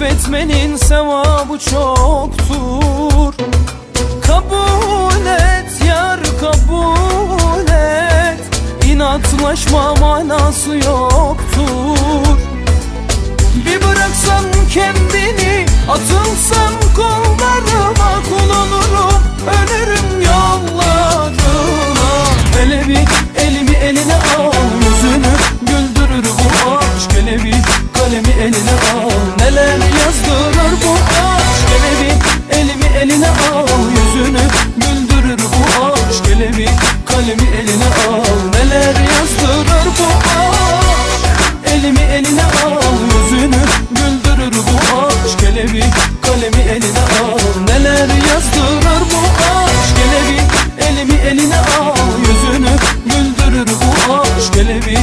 sevmenin sevabı çoktur. Kabul et yar kabul et. İnatlaşma manası yoktur. Bir bıraksan kendini atılsan eline al. Neler yazdırır bu aşk Gelebi elimi eline al. Yüzünü güldürür bu aşk Gelebi kalemi eline al. Neler yazdırır bu aşk Elimi eline al. Yüzünü güldürür bu aşk Gelebi kalemi eline al. Neler yazdırır bu aşk Gelebi elimi eline al. Yüzünü güldürür bu aşk Gelebi